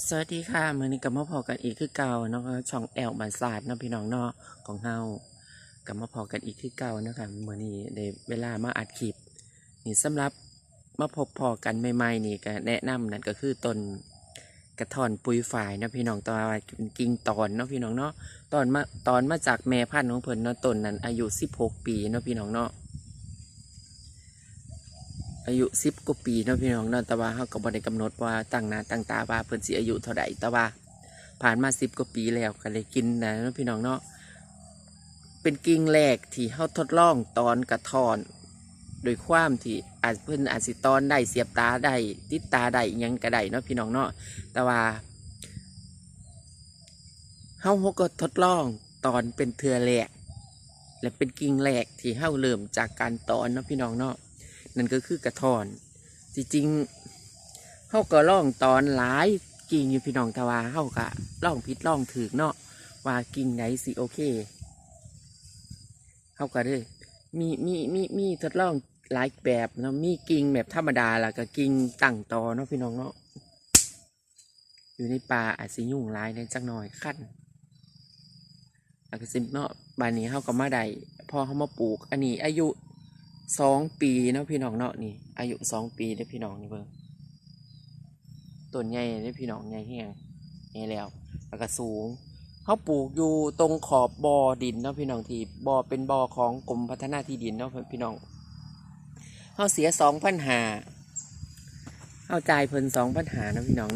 สวัสดีค่ะมือนี้กับมาพอกันอีกคือเก่าเนาะช่องแอลบันศาสตร์เนาะพี่น้องเนาะของเฮากับมาพอกันอีกคือเก่านะคะมือนี้ได้เวลามาอัดคลิปนี่สำหรับมาพบพอกันใหม่ๆนี่ก็แนะนำนั่นก็คือต้นกระท่อนปุยฝ่ายนะพี่น้องตอนว่าเป็นกิ่งตอนเนาะพี่น้องเนาะตอนมาตอนมาจากแม่พันธุ์ของเพิ่นเนาะต้นนั้นอายุ 16 ปีเนาะพี่น้องเนาะ อายุสิบกว่าปีเนาะพี่น้องเนาะแต่ว่าเขาก็บ่ได้กำหนดว่าตั้งหน้าตั้งตาว่าเพิ่นสิอายุเท่าใดแต่ว่าผ่านมาสิบกว่าปีแล้วก็เลยกินนะเนาะพี่น้องเนาะเป็นกิ่งแรกที่เขาทดลองตอนกระทอน โดยความที่อาจเพิ่นอาจสิตอนได้เสียบตาได้ติดตาได้อิหยังก็ได้เนาะพี่น้องเนาะแต่ว่าเฮาก็ทดลองตอนเป็นเทือแรกและเป็นกิ่งแรกที่เฮาเริ่มจากการตอนเนาะพี่น้องเนาะ นั่นก็คือกระทอนจริงๆเขาก็ล่องตอนหลายกิ่งอยู่พี่น้องต่ว่าเขาก็ล่องผิดล่องถือเนาะว่ากิ่งไหนสิโอเคเขาก็เลยมีมีมีมีทดลองหลายแบบเนาะมีกิ่งแบบธรรมดาล้วก็กิ่งตั้งตอเนาะพี่น้องเนาะอยู่ในป่าอาจสิยุ่งหลายในจักหน่อยขั้นแล้วก็สิเนาะบานนี้เขาก็มาได้พอเขามาปลูก อันนี้อายุ สองปีเนาะพี่น้องเนาะนี่ อายุสองปีได้พี่น้องนี่เบิ่งต้นใหญ่ได้พี่น้องใหญ่แห้งใหญ่แล้วแล้วก็สูงเขาปลูกอยู่ตรงขอบบ่อดินเนาะพี่น้องที่บ่อเป็นบ่อของกรมพัฒนาที่ดินเนาะพี่น้องเขาเสียสองพันหาเขาจ่ายเพิ่นสองพันหาเนาะพี่น้อง